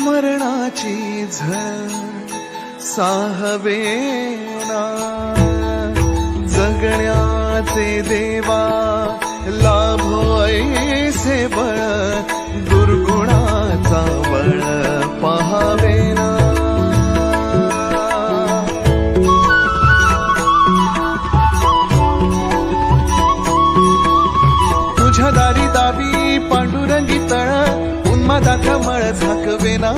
मरणाची झळ साहवेना जगण्याचे देवा लाभो ऐसे बळ दुर्गुणाचा बळ पहावेना एखादा कमळ झाकवेना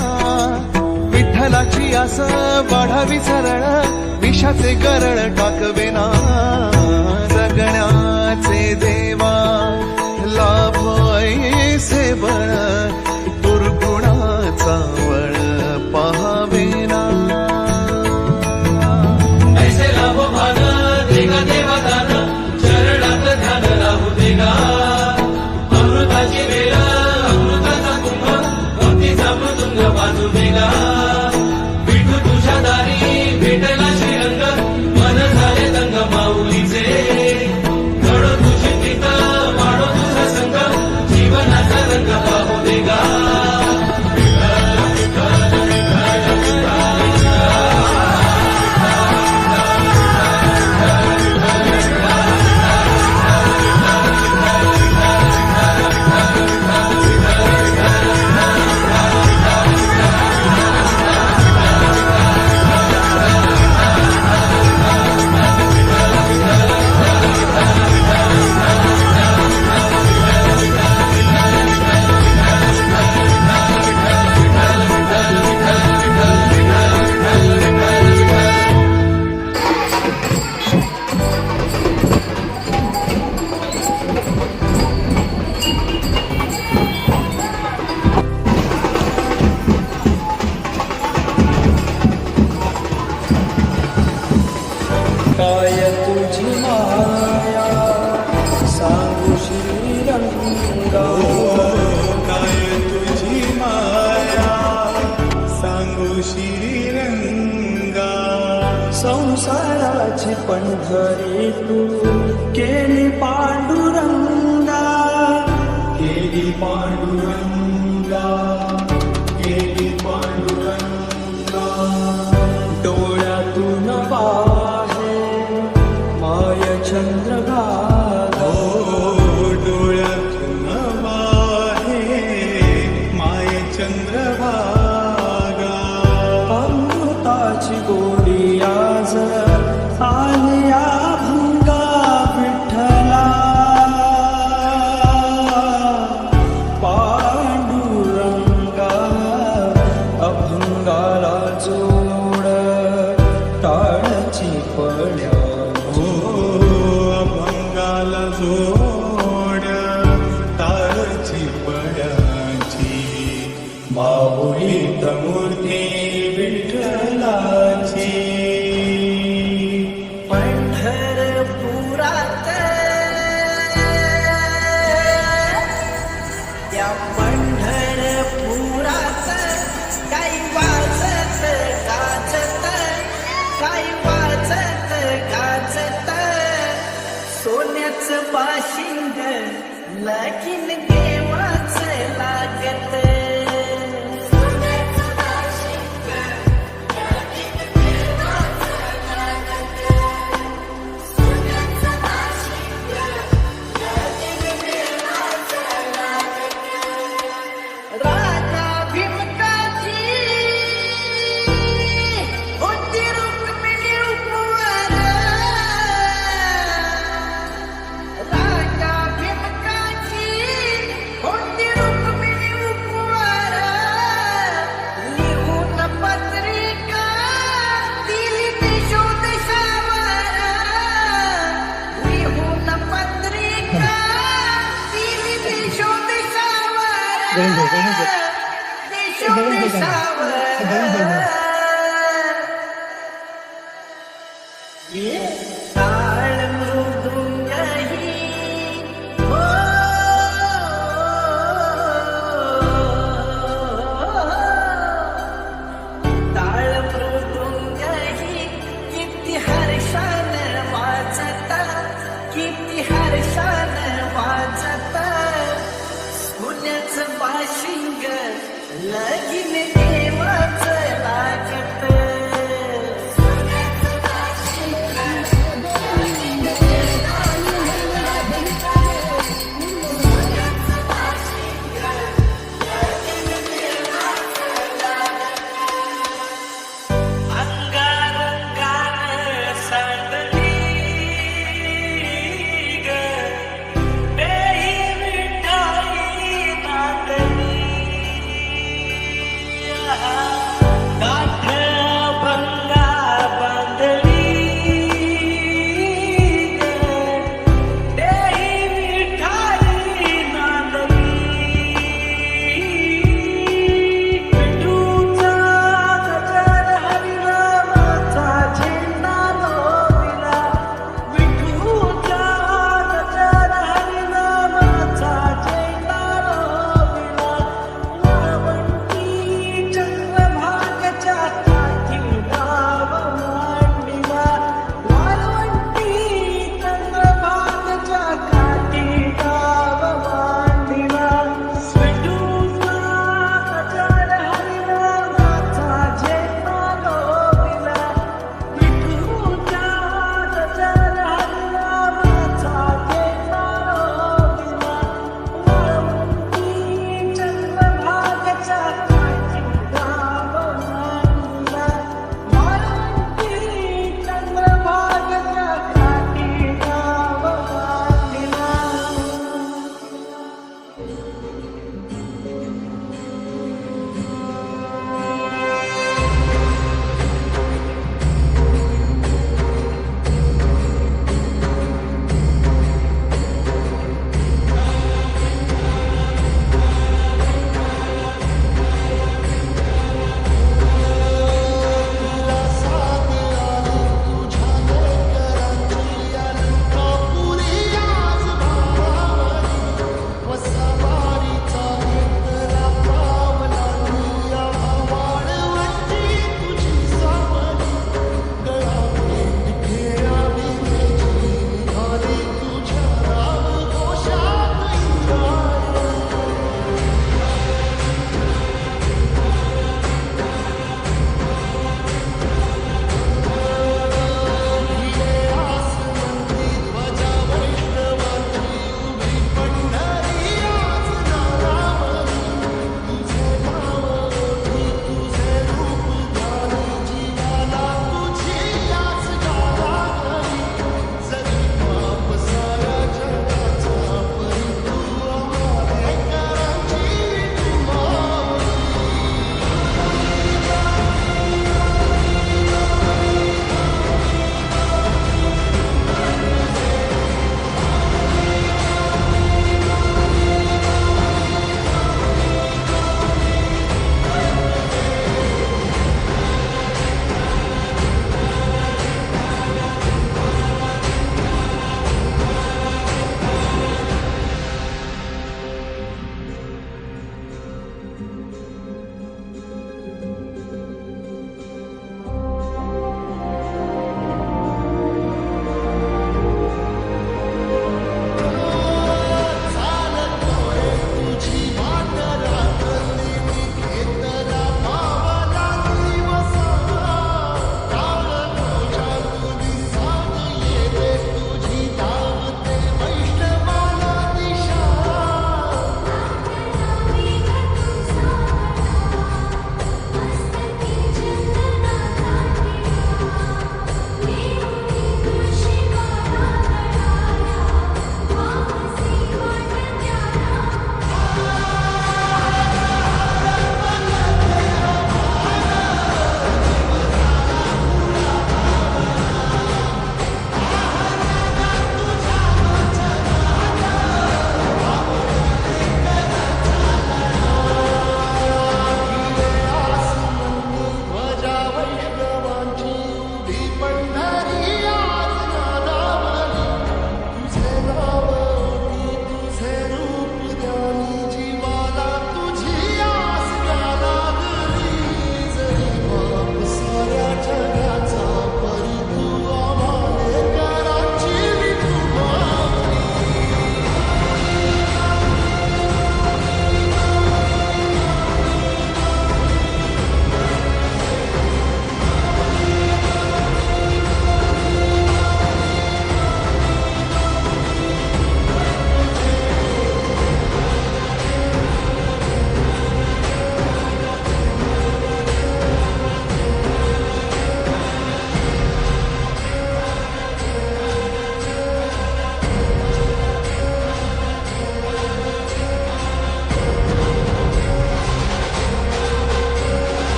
विठ्ठलाची आस वाढावी सरळ. विषाचे गरळ टाकवेना. जगण्याचे देवा लाभ से बळ शिरिरंगा संसाराची पंढरी तू केली पांडुरंगा केली पांडुरंगा आलिया